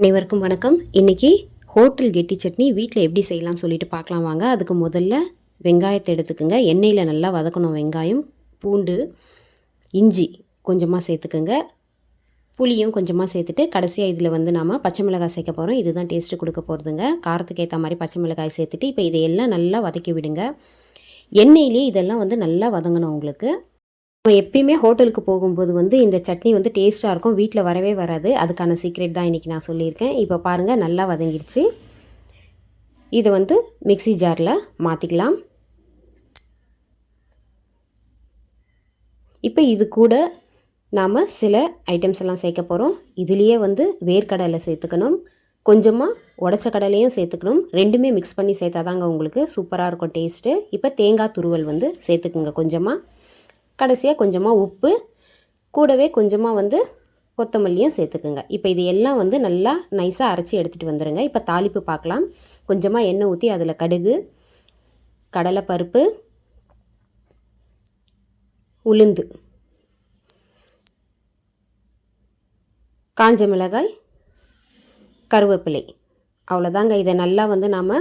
அனைவருக்கும் வணக்கம். இன்றைக்கி ஹோட்டல் கெட்டி சட்னி வீட்டில் எப்படி செய்யலாம்னு சொல்லிட்டு பார்க்கலாம் வாங்க. அதுக்கு முதல்ல வெங்காயத்தை எடுத்துக்கோங்க. எண்ணெயில் நல்லா வதக்கணும் வெங்காயம் பூண்டு இஞ்சி கொஞ்சமாக சேர்த்துக்கோங்க. புளியும் கொஞ்சமாக சேர்த்துட்டு கடைசியாக இதில் வந்து நாம் பச்சை மிளகாய் சேர்க்க போகிறோம் இதுதான் டேஸ்ட்டு கொடுக்க போகிறதுங்க காரத்துக்கு ஏற்ற மாதிரி பச்சை மிளகாய் சேர்த்துட்டு இப்போ இதையெல்லாம் நல்லா வதக்கி விடுங்க. எண்ணெயிலே இதெல்லாம் வந்து நல்லா வதங்கணும் உங்களுக்கு. நம்ம எப்பயுமே ஹோட்டலுக்கு போகும்போது வந்து இந்த சட்னி வந்து டேஸ்ட்டாக இருக்கும். வீட்டில் வரவே வராது. அதுக்கான சீக்ரெட் தான் இன்றைக்கி நான் சொல்லியிருக்கேன். இப்போ பாருங்கள் நல்லா வதங்கிடுச்சு. இதை வந்து மிக்ஸி ஜாரில் மாற்றிக்கலாம் இப்போ இது கூட நாம் சில ஐட்டம்ஸ் எல்லாம் சேர்க்க போகிறோம் இதுலேயே வந்து வேர்க்கடலை சேர்த்துக்கணும். கொஞ்சமாக உடச்ச கடலையும் சேர்த்துக்கணும். ரெண்டுமே மிக்ஸ் பண்ணி சேர்த்தாதாங்க உங்களுக்கு சூப்பராக இருக்கும் டேஸ்ட்டு இப்போ தேங்காய் துருவல் வந்து சேர்த்துக்குங்க கொஞ்சமாக கடைசியாக கொஞ்சமாக உப்பு கூடவே கொஞ்சமாக வந்து கொத்தமல்லியும் சேர்த்துக்குங்க. இப்போ இது எல்லாம் வந்து நல்லா நைஸாக அரைச்சி எடுத்துகிட்டு வந்துடுங்க இப்போ தாளிப்பு பார்க்கலாம் கொஞ்சமாக எண்ணெய் ஊற்றி அதில் கடுகு கடலைப்பருப்பு உளுந்து காஞ்ச மிளகாய் கருவேப்பிலை. அவ்வளோதாங்க இதை நல்லா வந்து நாம்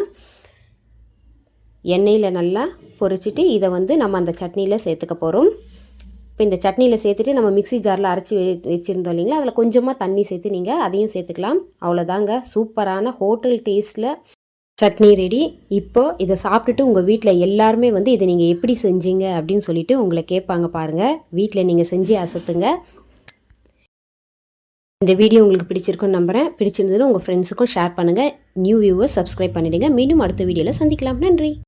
எண்ணெயில் நல்லா பொரிச்சிட்டு இதை வந்து நம்ம அந்த சட்னியில் சேர்த்துக்க போகிறோம் இப்போ இந்த சட்னியில் சேர்த்துட்டு நம்ம மிக்ஸி ஜாரில் அரைச்சி வெ வச்சுருந்தோம் இல்லைங்களா? அதில் கொஞ்சமாக தண்ணி சேர்த்து நீங்கள் அதையும் சேர்த்துக்கலாம். அவ்வளோதாங்க சூப்பரான ஹோட்டல் டேஸ்ட்டில் சட்னி ரெடி. இப்போ இதை சாப்பிட்டுட்டு உங்கள் வீட்டில் எல்லாருமே வந்து இதை நீங்கள் எப்படி செஞ்சீங்க அப்படின்னு சொல்லிட்டு உங்களை கேட்பாங்க பாருங்கள் வீட்டில் நீங்கள் செஞ்சு அசத்துங்க. இந்த வீடியோ உங்களுக்கு பிடிச்சிருக்குன்னு நம்புகிறேன் பிடிச்சிருந்ததுன்னு உங்கள் ஃப்ரெண்ட்ஸுக்கும் ஷேர் பண்ணுங்கள் நியூ வியூவை சப்ஸ்கிரைப் பண்ணிவிடுங்க மீண்டும் அடுத்த வீடியோவில் சந்திக்கலாம். நன்றி.